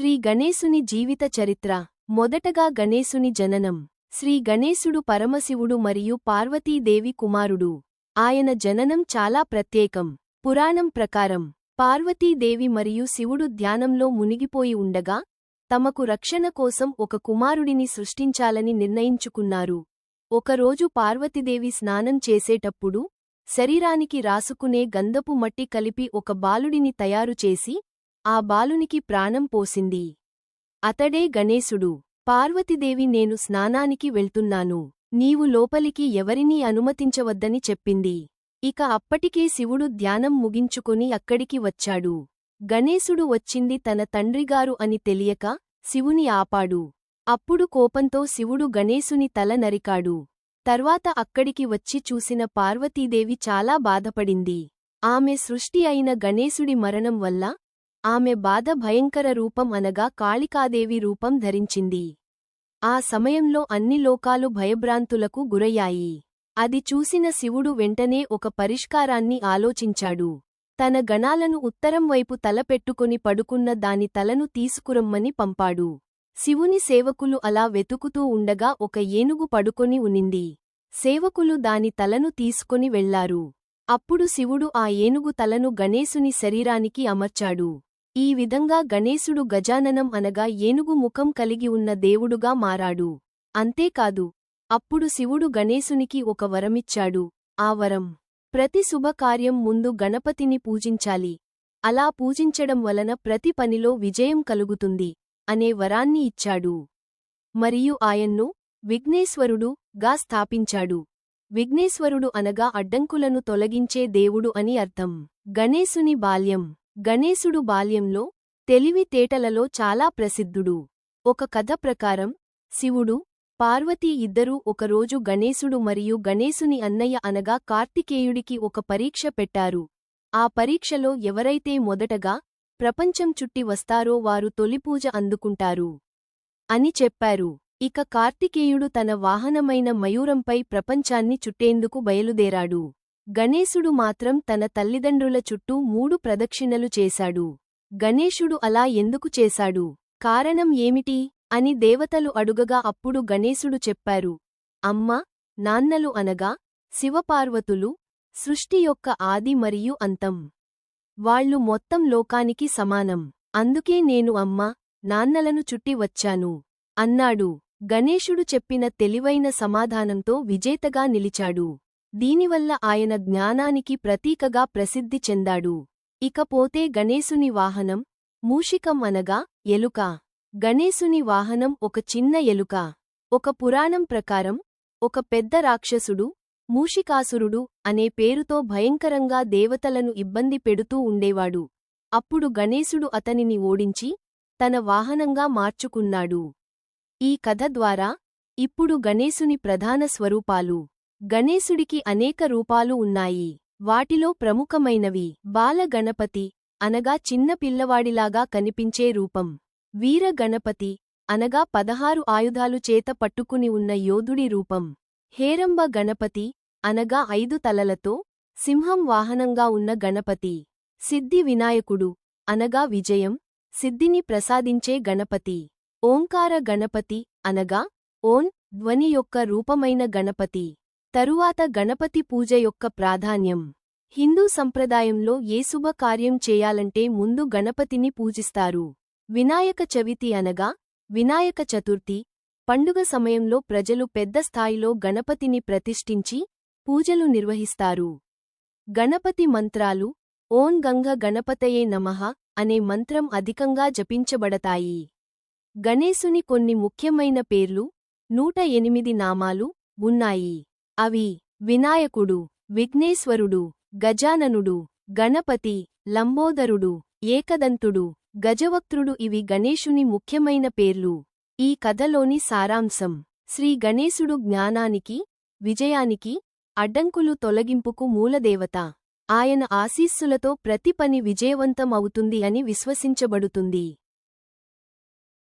శ్రీ గణేశుని జీవిత చరిత్ర. మొదటగా గణేశుని జననం. శ్రీ గణేశుడు పరమశివుడు మరియు పార్వతీదేవి కుమారుడు. ఆయన జననం చాలా ప్రత్యేకం. పురాణం ప్రకారం పార్వతీదేవి మరియు శివుడు ధ్యానంలో మునిగిపోయి ఉండగా తమకు రక్షణ కోసం ఒక కుమారుడిని సృష్టించాలని నిర్ణయించుకున్నారు. ఒకరోజు పార్వతీదేవి స్నానం చేసేటప్పుడు శరీరానికి రాసుకునే గంధపు మట్టి కలిపి ఒక బాలుడిని తయారుచేసి ఆ బాలునికి ప్రాణం పోసింది. అతడే గణేశుడు. పార్వతీదేవి నేను స్నానానికి వెళ్తున్నాను. నీవు లోపలికి ఎవరినీ అనుమతించవద్దని చెప్పింది. ఇక అప్పటికే శివుడు ధ్యానం ముగించుకొని అక్కడికి వచ్చాడు. గణేశుడు వచ్చింది తన తండ్రిగారు అని తెలియక శివుని ఆపాడు. అప్పుడు కోపంతో శివుడు గణేశుని తల నరికాడు. తర్వాత అక్కడికి వచ్చి చూసిన పార్వతీదేవి చాలా బాధపడింది. ఆమె సృష్టి అయిన గణేశుడి మరణం వల్ల ఆమె బాధ భయంకర రూపం అనగా కాళికాదేవి రూపం ధరించింది. ఆ సమయంలో అన్ని లోకాలు భయభ్రాంతులకు గురయ్యాయి. అది చూసిన శివుడు వెంటనే ఒక పరిష్కారాన్ని ఆలోచించాడు. తన గణాలను ఉత్తరం వైపు తలపెట్టుకుని పడుకున్న దాని తలను తీసుకురమ్మని పంపాడు. శివుని సేవకులు అలా వెతుకుతూ ఉండగా ఒక ఏనుగు పడుకొని ఉనింది. సేవకులు దాని తలను తీసుకొని వెళ్ళారు. అప్పుడు శివుడు ఆ ఏనుగు తలను గణేశుని శరీరానికి అమర్చాడు. ఈ విధంగా గణేశుడు గజాననం అనగా ఏనుగు ముఖం కలిగి ఉన్న దేవుడుగా మారాడు. అంతేకాదు అప్పుడు శివుడు గణేశునికి ఒక వరమిచ్చాడు. ఆ వరం ప్రతి శుభకార్యం ముందు గణపతిని పూజించాలి. అలా పూజించడం వలన ప్రతి పనిలో విజయం కలుగుతుంది అనే వరాన్ని ఇచ్చాడు. మరియు ఆయన్ను విఘ్నేశ్వరుడు గా స్థాపించాడు. విఘ్నేశ్వరుడు అనగా అడ్డంకులను తొలగించే దేవుడు అని అర్థం. గణేశుని బాల్యం గణేశుడు బాల్యంలో తెలివితేటలలో చాలా ప్రసిద్ధుడు. ఒక కథ ప్రకారం శివుడు పార్వతీ ఇద్దరూ ఒకరోజు గణేశుడు మరియు గణేశుని అన్నయ్య అనగా కార్తికేయుడికి ఒక పరీక్ష పెట్టారు. ఆ పరీక్షలో ఎవరైతే మొదటగా ప్రపంచం చుట్టి వస్తారో వారు తొలిపూజ అందుకుంటారు అని చెప్పారు. ఇక కార్తికేయుడు తన వాహనమైన మయూరంపై ప్రపంచాన్ని చుట్టేందుకు బయలుదేరాడు. గణేశుడు మాత్రం తన తల్లిదండ్రుల చుట్టూ మూడు ప్రదక్షిణలు చేశాడు. గణేశుడు అలా ఎందుకు చేశాడు? కారణం ఏమిటి? అని దేవతలు అడుగగా అప్పుడు గణేశుడు చెప్పారు. అమ్మ నాన్నలు అనగా శివపార్వతులు సృష్టి యొక్క ఆది మరియు అంతం. వాళ్ళు మొత్తం లోకానికి సమానం. అందుకే నేను అమ్మ నాన్నలను చుట్టి వచ్చాను. అన్నాడు. గణేశుడు చెప్పిన తెలివైన సమాధానంతో విజేతగా నిలిచాడు. దీనివల్ల ఆయన జ్ఞానానికి ప్రతీకగా ప్రసిద్ధి చెందాడు. ఇకపోతే గణేశుని వాహనం మూషికం అనగా ఎలుక. గణేశుని వాహనం ఒక చిన్న ఎలుక. ఒక పురాణం ప్రకారం ఒక పెద్ద రాక్షసుడు మూషికాసురుడు అనే పేరుతో భయంకరంగా దేవతలను ఇబ్బంది పెడుతూ ఉండేవాడు. అప్పుడు గణేశుడు అతనిని ఓడించి తన వాహనంగా మార్చుకున్నాడు. ఈ కథ ద్వారా ఇప్పుడు గణేశుని ప్రధాన స్వరూపాలు. గణేశుడికి అనేక రూపాలు ఉన్నాయి. వాటిలో ప్రముఖమైనవి బాల గణపతి అనగా చిన్న పిల్లవాడిలాగా కనిపించే రూపం. వీర గణపతి అనగా పదహారు ఆయుధాలు చేత పట్టుకుని ఉన్న యోధుడి రూపం. హేరంబ గణపతి అనగా ఐదు తలలతో సింహం వాహనంగా ఉన్న గణపతి. సిద్ధి వినాయకుడు అనగా విజయం. సిద్ధిని ప్రసాదించే గణపతి. ఓంకార గణపతి అనగా ఓన్ ధ్వని యొక్క రూపమైన గణపతి. తరువాత గణపతి పూజ యొక్క ప్రాధాన్యం. హిందూ సంప్రదాయంలో ఏ శుభకార్యం చేయాలంటే ముందు గణపతిని పూజిస్తారు. వినాయక చవితి అనగా వినాయక చతుర్థి పండుగ సమయంలో ప్రజలు పెద్ద స్థాయిలో గణపతిని ప్రతిష్ఠించి పూజలు నిర్వహిస్తారు. గణపతి మంత్రాలు ఓం గంగ గణపతయే నమః అనే మంత్రం అధికంగా జపించబడతాయి. గణేశుని కొన్ని ముఖ్యమైన పేర్లు నూట ఎనిమిది నామాలు ఉన్నాయి. అవి వినాయకుడు విఘ్నేశ్వరుడు గజాననుడు గణపతి లంబోదరుడు ఏకదంతుడు గజవక్త్రుడు. ఇవి గణేశుని ముఖ్యమైన పేర్లు. ఈ కథలోని సారాంశం. శ్రీ గణేశుడు జ్ఞానానికి విజయానికి అడ్డంకులు తొలగింపుకు మూలదేవత. ఆయన ఆశీస్సులతో ప్రతి పని విజయవంతం అవుతుంది అని విశ్వసించబడుతుంది.